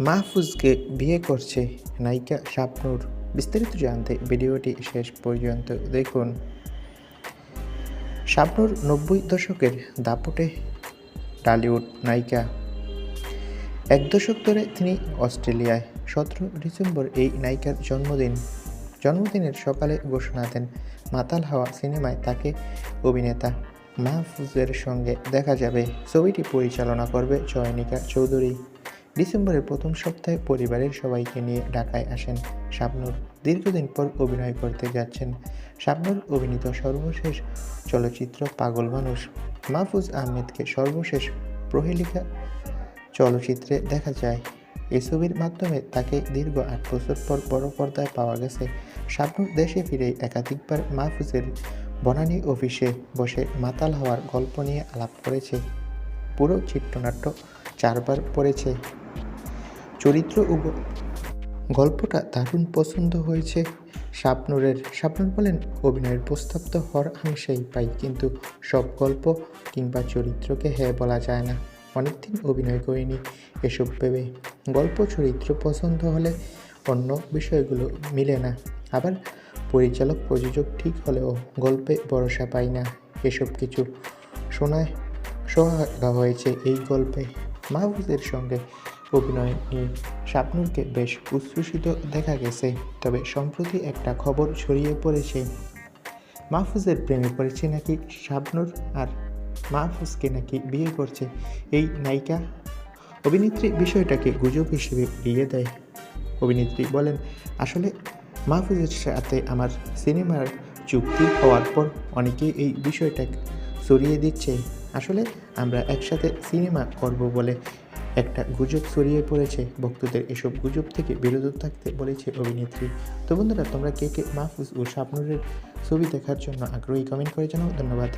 মাহফুজকে বিয়ে করছে নায়িকা শাবনূর বিস্তারিত জানতে ভিডিওটি শেষ পর্যন্ত দেখুন। শাবনূর নব্বই দশকের দাপটে টালিউড নায়িকা। এক দশক ধরে তিনি অস্ট্রেলিয়ায়। সতেরো ডিসেম্বর এই নায়িকার জন্মদিন। জন্মদিনের সকালে ঘোষণা দেন মাতাল হাওয়া সিনেমায় তাকে অভিনেতা। মাহফুজের সঙ্গে দেখা যাবে। ছবিটি পরিচালনা করবে চয়নিকা চৌধুরী। ডিসেম্বরের প্রথম সপ্তাহে পরিবারের সবাইকে নিয়ে ঢাকায় আসেন শাবনূর। দীর্ঘদিন পর অভিনয় করতে যাচ্ছেন শাবনুর অভিনীত সর্বশেষ চলচ্চিত্র পাগল মানুষ। মাহফুজ আহমেদকে সর্বশেষ প্রহেলিকা চলচ্চিত্রে দেখা যায়। এই ছবির মাধ্যমে তাকে দীর্ঘ আট বছর পর বড় পর্দায় পাওয়া গেছে। শাবনুর দেশে ফিরে একাধিকবার মাহফুজের বনানী অফিসে বসে মাতাল হওয়ার গল্প নিয়ে আলাপ করেছে। পুরো চিত্রনাট্য চারবার পড়েছে। চরিত্র ও গল্পটা দারুণ পছন্দ হয়েছে। শাবনুরের শাবনুর বলেন, অভিনয়ের প্রস্তাব তো হর হামেশাই পাই, কিন্তু সব গল্প কিংবা চরিত্রকে হ্যাঁ বলা যায় না। অনেকদিন অভিনয় করিনি। এসব ভেবে গল্প, চরিত্র পছন্দ হলে অন্য বিষয়গুলো মিলে না। আবার পরিচালক, প্রযোজক ঠিক হলেও গল্পে ভরসা পাই না। এসব কিছু শোনায় সহায়তা হয়েছে এই গল্পে। মাহফুজের সঙ্গে অভিনয় নিয়ে শাবনুরকে বেশ উচ্ছ্বসিত দেখা গেছে, তবে সম্প্রতি একটা খবর ছড়িয়ে পড়েছে। মাহফুজের প্রেমে পড়েছে নাকি শাবনুর আর মাহফুজকে নাকি বিয়ে করছে এই নায়িকা? অভিনেত্রী বিষয়টাকে গুজব হিসেবে উড়িয়ে দেয়। অভিনেত্রী বলেন, আসলে মাহফুজের সাথে আমার সিনেমার চুক্তি হওয়ার পর অনেকেই এই বিষয়টা ছড়িয়ে দিচ্ছে। আসলে আমরা একসাথে সিনেমা করব বলে একটা গুজব ছড়িয়ে পড়েছে। ভক্তদের এসব গুজব থেকে বিরত থাকতে বলেছে অভিনেত্রী। তো বন্ধুরা, তোমরা কে কে মাহফুজ ও শাবনুরের ছবি দেখার জন্য আগ্রহী কমেন্ট করে জানাও। ধন্যবাদ।